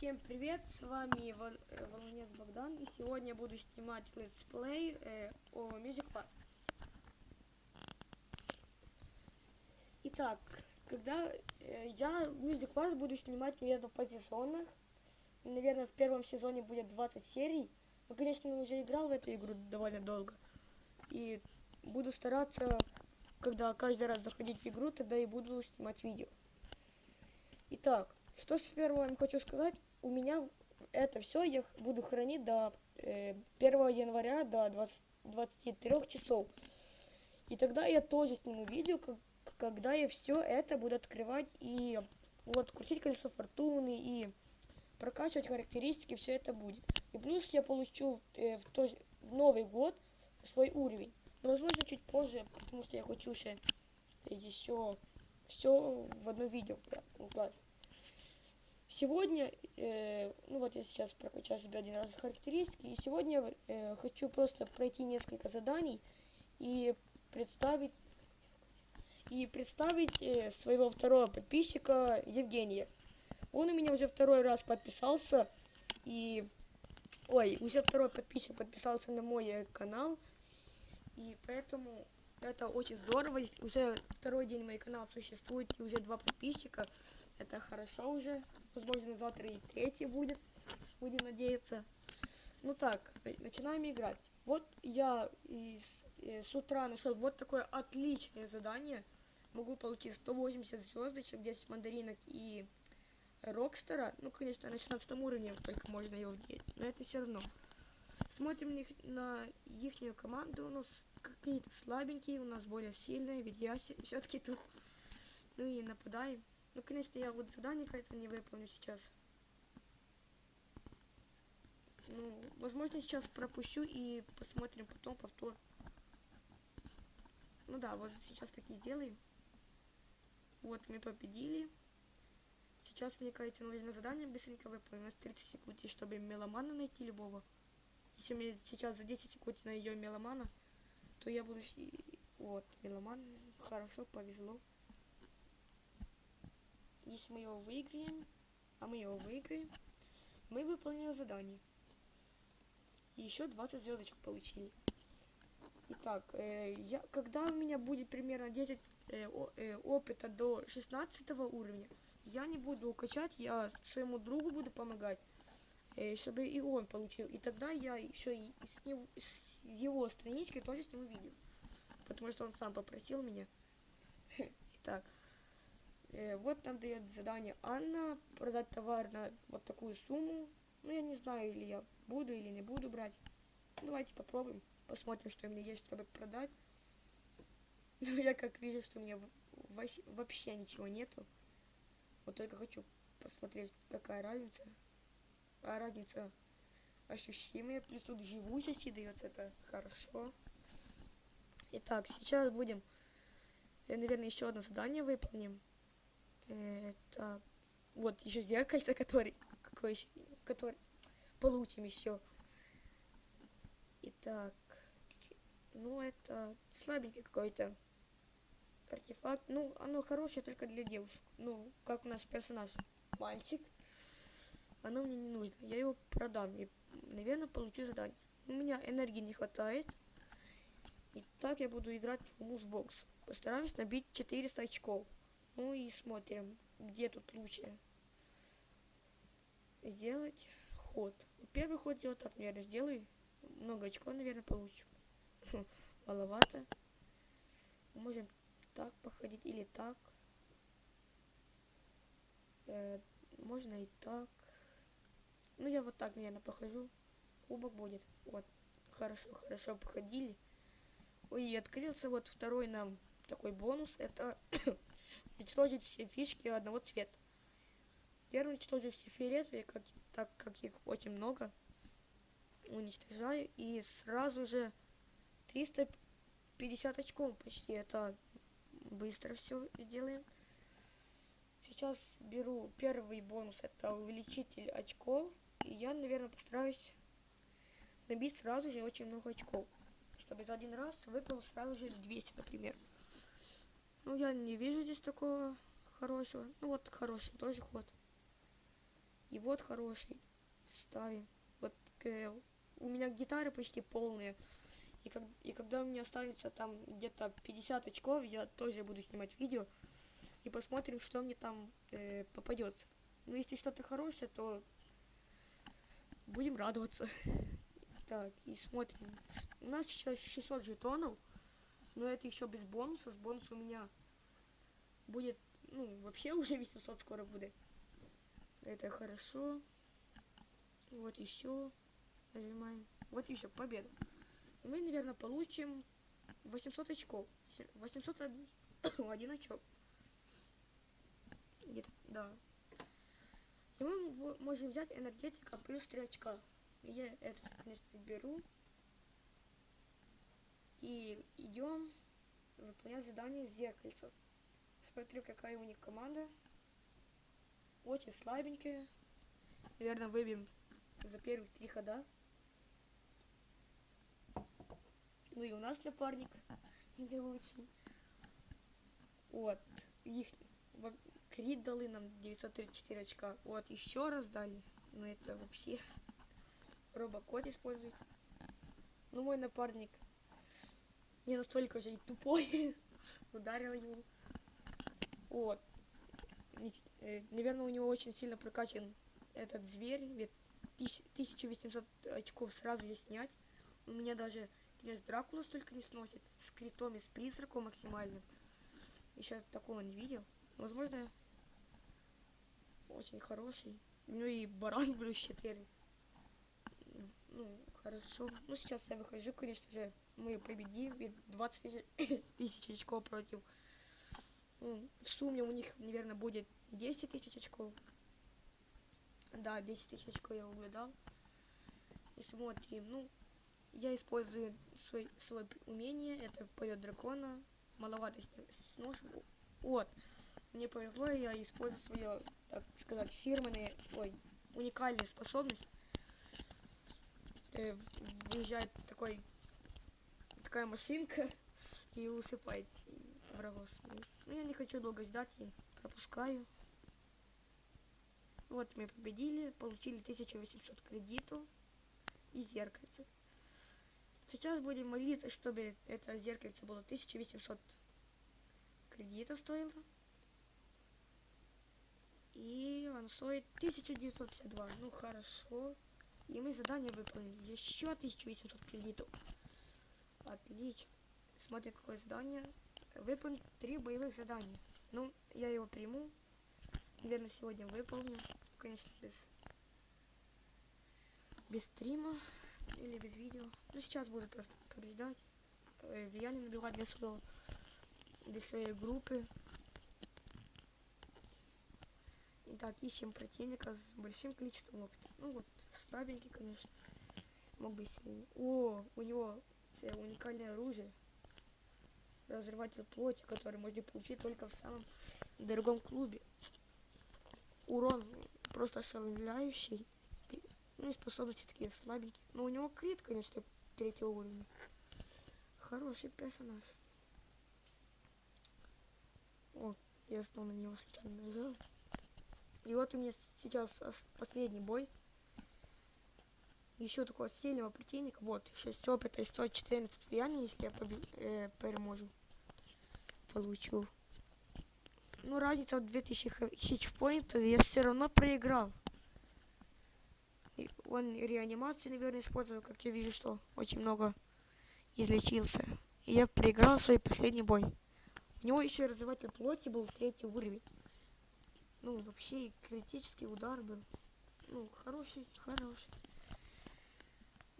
Всем привет, с вами э, Волонец Богдан, и сегодня буду снимать летсплей э, о Music Pass. Итак, когда э, я Music Pass буду снимать, наверное, по сезонах, наверное, в первом сезоне будет 20 серий, но, конечно, я уже играл в эту игру довольно долго, и буду стараться, когда каждый раз заходить в игру, тогда и буду снимать видео. Итак, что с первого я хочу сказать, у меня это все я буду хранить до э, 1 января до 20 23 часов. И тогда я тоже сниму видео, как, когда я все это буду открывать и вот крутить колесо фортуны и прокачивать характеристики, все это будет. И плюс я получу э, в, тот в Новый год свой уровень. Но возможно чуть позже, потому что я хочу еще, еще все в одно видео кла- класть. Сегодня, э, ну вот я сейчас прокачал себе один раз характеристики, и сегодня э, хочу просто пройти несколько заданий и представить и представить э, своего второго подписчика Евгения. Он у меня уже второй раз подписался и ой, уже второй подписчик подписался на мой э, канал, и поэтому это очень здорово. Уже второй день мой канал существует, и уже два подписчика. Это хорошо уже. Возможно, завтра и третий будет. Будем надеяться. Ну так, э, начинаем играть. Вот я из, э, с утра нашел вот такое отличное задание. Могу получить 180 звездочек, 10 мандаринок и Рокстера. Ну, конечно, на 16 уровне только можно его взять, но это все равно. Смотрим их, на ихнюю команду. У нас какие-то слабенькие, у нас более сильные, ведь я все-таки тут. Ну и нападаем. Ну, конечно, я вот задание какое-то не выполню сейчас. Ну, возможно, сейчас пропущу и посмотрим потом повтор. Ну да, вот сейчас так и сделаем. Вот, мы победили. Сейчас, мне кажется, нужно задание быстренько выполнить. У нас 30 секунд, и чтобы меломана найти любого. Если мне сейчас за 10 секунд на ее меломана, то я буду... Вот, меломан, хорошо, повезло. Если мы его выиграем, а мы его выиграем, мы выполнили задание. И еще 20 звездочек получили. Итак, э, я, когда у меня будет примерно 10 э, о- э, опыта до 16 уровня, я не буду качать, я своему другу буду помогать, э, чтобы и он получил. И тогда я еще и с, него- с его странички тоже сниму видео. Потому что он сам попросил меня. Итак, вот там дает задание Анна продать товар на вот такую сумму. Ну, я не знаю, или я буду или не буду брать. Давайте попробуем. Посмотрим, что у меня есть, чтобы продать. Ну, я как вижу, что у меня вообще ничего нету. Вот только хочу посмотреть, какая разница. А разница ощущимая. Плюс тут живучести дается, это хорошо. Итак, сейчас будем, э, наверное, еще одно задание выполним. Э, Так, вот еще зеркальце, который, какой который получим еще. Итак, ну это слабенький какой-то артефакт. Ну, оно хорошее только для девушек. Ну, как у нас персонаж мальчик. Оно мне не нужно. Я его продам и, наверное, получу задание. У меня энергии не хватает. И так я буду играть в музбокс. Постараемся набить 400 очков. Ну и смотрим, где тут лучше сделать ход. Первый ход вот так, наверное, сделаю. Много очков, наверное, получу. Маловато. Можем так походить или так. Э, можно и так. Ну, я вот так, наверное, похожу. Кубок будет. Вот. Хорошо, хорошо походили. Ой, открылся вот второй нам такой бонус. Это уничтожить все фишки одного цвета. Первый уничтожу все фиолетовые, как, так как их очень много. Уничтожаю и сразу же 350 очков почти. Это быстро все сделаем. Сейчас беру первый бонус, это увеличитель очков. И я, наверное, постараюсь набить сразу же очень много очков. Чтобы за один раз выпал сразу же 200, например. Ну, я не вижу здесь такого хорошего. Ну, вот хороший тоже ход. И вот хороший. Ставим. Вот э, у меня гитары почти полные. И, как, и когда у меня останется там где-то 50 очков, я тоже буду снимать видео. И посмотрим, что мне там э, попадется. Ну, если что-то хорошее, то будем радоваться. Так, и смотрим. У нас сейчас 600 жетонов. Но это еще без бонуса. С бонуса у меня будет, ну, вообще уже 800 скоро будет. Это хорошо. Вот еще. Нажимаем. Вот и все, победа. И мы, наверное, получим 800 очков. 801 очок. Где-то, да. И мы можем взять энергетика плюс 3 очка. Я это, конечно, беру. И идем выполнять задание зеркальца. Смотрю, какая у них команда. Очень слабенькая. Наверное, выбьем за первых три хода. Ну и у нас напарник не лучший. Вот. Их крит дали нам 934 очка. Вот, еще раз дали. Ну это вообще робокод использует. Ну мой напарник не настолько же тупой. Ударил его. Вот. наверное, у него очень сильно прокачан этот зверь. Ведь тысяч- 1800 очков сразу же снять. У меня даже князь Дракула столько не сносит. С критом и с призраком максимальным. Еще такого не видел. Возможно, очень хороший. Ну и баран плюс 4. Ну, хорошо. Ну, сейчас я выхожу, конечно же. Мы победим. Ведь 20 тысяч- очков против. Ну, в сумме у них, наверное, будет 10 тысяч очков. Да, 10 тысяч очков я угадал. И смотрим, ну, я использую свой, свое умение, это полет дракона, маловато с сношу. Вот, мне повезло, я использую свою, так сказать, фирменную, ой, уникальную способность. Э, Выезжает такой, такая машинка и усыпает врагов. Ну, я не хочу долго ждать и пропускаю. Вот мы победили, получили 1800 кредитов и зеркальце. Сейчас будем молиться, чтобы это зеркальце было 1800 кредита стоило. И оно стоит 1952. Ну хорошо. И мы задание выполнили. Еще 1800 кредитов. Отлично. Смотрим, какое задание. Выполнить три боевых задания. Ну, я его приму. Наверное, сегодня выполню. Конечно, без без стрима или без видео. Ну, сейчас буду просто побеждать. э, Влияние набивать для своего для своей группы. Итак, ищем противника с большим количеством опыта. Ну вот, слабенький, конечно. Мог бы сильнее. О, у него уникальное оружие. Разрыватель плоти, который можно получить только в самом дорогом клубе. Урон просто ошеломляющий. Ну и способности такие слабенькие. Но у него крит, конечно, третьего уровня. Хороший персонаж. О, я снова на него случайно нажал. И вот у меня сейчас ос- последний бой. Еще такого сильного противника. Вот, 6 опыта и 114 влияния, если я побе- э, переможу. Получу. Ну, разница в 2000 хитчпоинтов, я все равно проиграл. И Он реанимацию, наверное, использовал, как я вижу, что очень много излечился. И я проиграл свой последний бой. У него еще развиватель плоти был третий уровень. Ну, вообще критический удар был. Ну, хороший, хороший.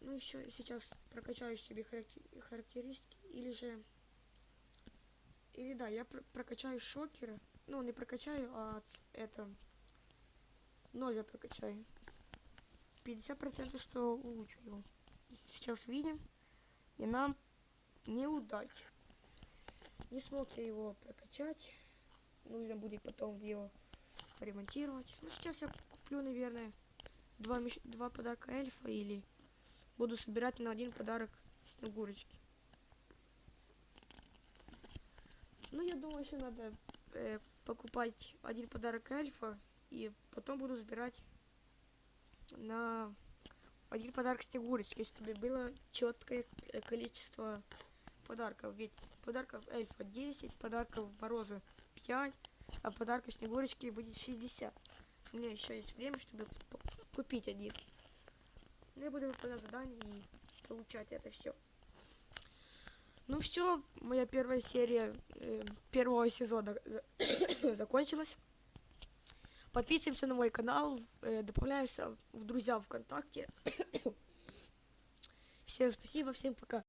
Ну, еще сейчас прокачаю себе характер- характеристики. Или же... Или да, я пр- прокачаю шокера. Ну, не прокачаю, а это... Ножа прокачаю. 50% что улучшу его. Сейчас видим. И нам неудача. Не смог я его прокачать. Нужно будет потом его ремонтировать. Ну, сейчас я куплю, наверное, два, два подарка эльфа или буду собирать на один подарок снегурочки. Ну, я думаю, что надо э, покупать один подарок эльфа и потом буду забирать на один подарок Снегурочки, чтобы было четкое количество подарков. Ведь подарков эльфа 10, подарков Мороза 5, а подарков Снегурочки будет 60. У меня еще есть время, чтобы купить один. Ну, я буду выполнять задание и получать это все. Ну все, моя первая серия э, первого сезона за- закончилась. Подписываемся на мой канал, э, добавляемся в друзья ВКонтакте. Всем спасибо, всем пока.